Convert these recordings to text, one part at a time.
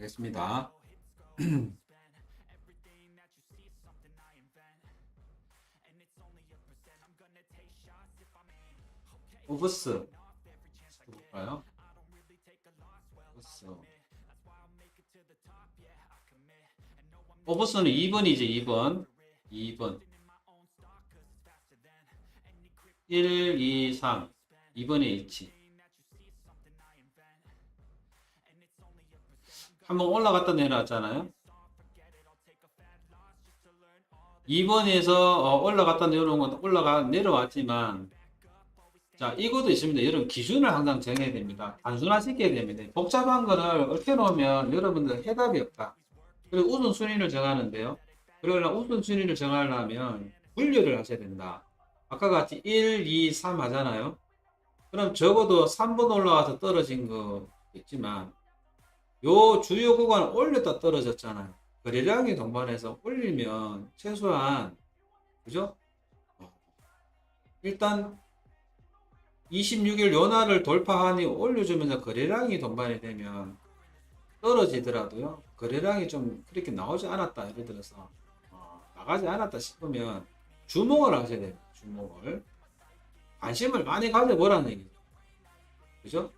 알겠습니다. 오버스. 볼까요? 오버스. 오버스는 2번이지 2번. 2번. 1, 2, 3 2번에 있지 한번 올라갔다 내려왔잖아요. 2번에서 어, 올라갔다 내려온 건 올라가 내려왔지만 자 이것도 있습니다. 여러분 기준을 항상 정해야 됩니다. 단순화시켜야 됩니다. 복잡한 거를 얽혀 놓으면 여러분들 해답이 없다. 그리고 우선순위를 정하는데요. 그러려면 우선순위를 정하려면 분류를 하셔야 된다. 아까 같이 1, 2, 3 하잖아요. 그럼 적어도 3번 올라와서 떨어진 거 있지만 요 주요 구간 올렸다 떨어졌잖아요. 거래량이 동반해서 올리면 최소한 그죠? 어. 일단 26일 연화를 돌파하니 올려주면서 거래량이 동반이 되면 떨어지더라도요. 거래량이 좀 그렇게 나오지 않았다 예를 들어서 어, 나가지 않았다 싶으면 주목을 하셔야 돼요. 주목을 관심을 많이 가져보라는 얘기죠. 그죠?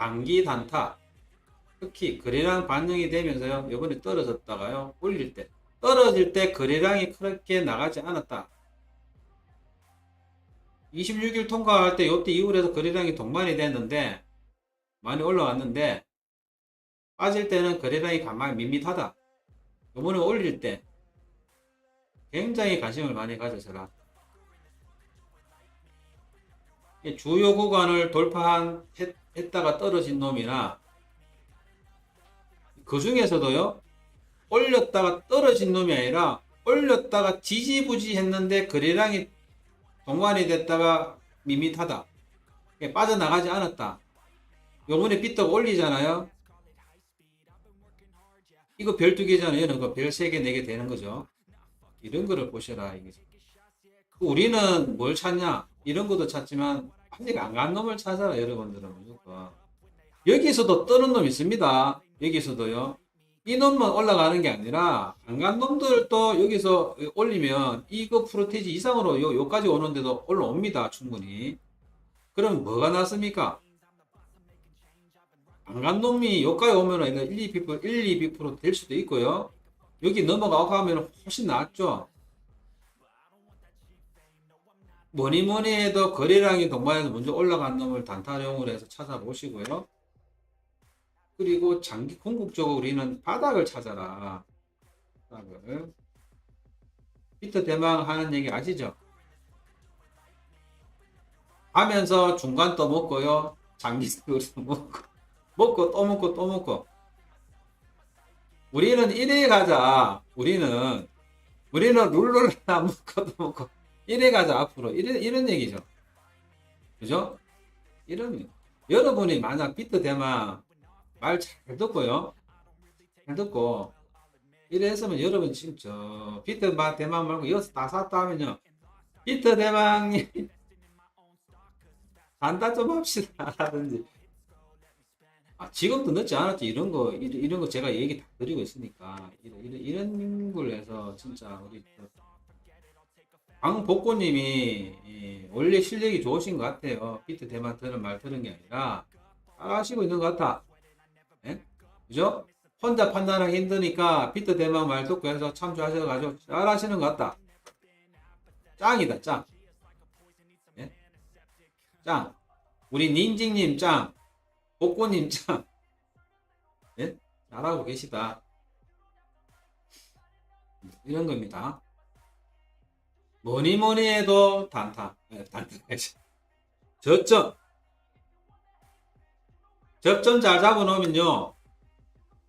단기 단타 특히 거래량 반영이 되면서요 이번에 떨어졌다가요 올릴 때 떨어질 때 거래량이 그렇게 나가지 않았다. 26일 통과할 때 이때 이후에서 거래량이 동반이 됐는데 많이 올라왔는데 빠질 때는 거래량이 가만히 밋밋하다. 이번에 올릴 때 굉장히 관심을 많이 가져서라 주요 구간을 돌파한 했, 했다가 떨어진 놈이나 그 중에서도요 올렸다가 떨어진 놈이 아니라 올렸다가 지지부지 했는데 거래량이 동반이 됐다가 밋밋하다. 빠져나가지 않았다. 요번에 삐떡 올리잖아요. 이거 별 두 개잖아요. 얘는 별세 개, 네 개 되는 거죠. 이런 거를 보셔라 이게 우리는 뭘 찾냐 이런 것도 찾지만 아직 안간 놈을 찾아라 여러분들은 무조건 여기서도 뜨는 놈 있습니다 여기서도요 이 놈만 올라가는 게 아니라 안 간 놈들도 여기서 올리면 이거 프로테이지 이상으로 요, 요까지 오는데도 올라옵니다 충분히 그럼 뭐가 났습니까 안 간 놈이 여기까지 오면 1, 2%, 1, 2%될 수도 있고요 여기 넘어가고 하면 훨씬 낫죠 뭐니 뭐니 해도 거래량이 동반해서 먼저 올라간 놈을 단타용으로 해서 찾아보시고요. 그리고 장기 궁극적으로 우리는 바닥을 찾아라. 바닥을. 피터 대망 하는 얘기 아시죠? 하면서 중간 또 먹고요. 장기적으로 먹고. 먹고 또 먹고 또 먹고. 우리는 이래 가자. 우리는 우리는 룰루를 안 먹고 또 먹고. 이래 가자 앞으로 이런 이런 얘기죠. 그죠? 이런 여러분이 만약 비트 대만 말잘 듣고요. 잘 듣고 이래 했으면 여러분 지금 저 비트 대만 말고 여기서 다 샀다 하면요. 비트 대망이 단다 좀 합시다 하든지 아, 지금도 늦지 않았지 이런 거 이런, 이런 거 제가 얘기 다 드리고 있으니까 이런 이런, 이런 걸 해서 진짜 우리 강복고님이 예, 원래 실력이 좋으신 것 같아요. 비트 대만 들은 말 들은 게 아니라 잘하시고 있는 것 같아. 예? 그죠? 혼자 판단하기 힘드니까 비트 대만 말 듣고 해서 참조하셔가지고 잘하시는 것 같다. 짱이다, 짱. 예? 짱. 우리 닌징님 짱. 복고님 짱. 예? 잘하고 계시다. 이런 겁니다. 뭐니 뭐니 해도 단타. 네, 단타까지. 저점. 저점 잘 잡아놓으면요.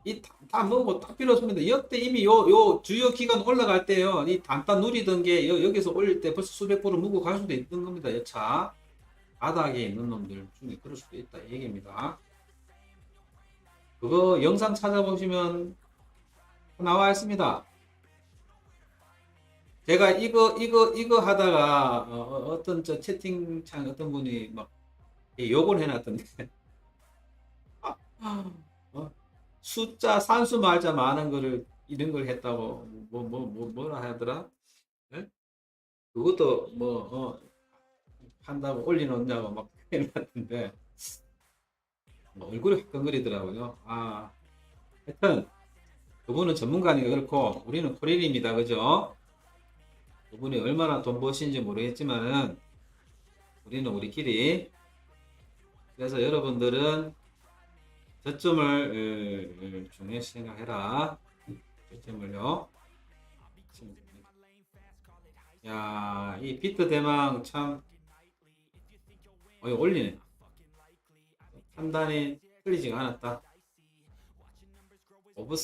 이 단타 뭐고 딱 필요 없습니다. 역대 이미 요, 요 주요 기간 올라갈 때요. 이 단타 누리던 게 여, 여기서 올릴 때 벌써 수백 프로 묵고 갈 수도 있는 겁니다. 여차. 바닥에 있는 놈들 중에 그럴 수도 있다. 이 얘기입니다. 그거 영상 찾아보시면 나와 있습니다. 제가 이거 이거 이거 하다가 어, 떤저 채팅창 어떤 분이 막 욕을 해놨던데 어? 숫자 산수 말자 많은 거를 이런 걸 했다고 뭐 뭐 뭐 뭐, 라 하더라? 예? 그것도 뭐 어, 한다고 올려놓냐고 막 해놨는데 뭐 얼굴이 화끈거리더라고요. 아 하여튼 그분은 전문가니까 그렇고 우리는 코리입니다 그죠? 그분이 얼마나 돈 버시는지 모르겠지만은 우리는 우리끼리 그래서 여러분들은 저점을 중요시 생각해라. 저점을요. 야, 이 비트 대망 참 어, 이거 올리네. 판단이 틀리지가 않았다. 오브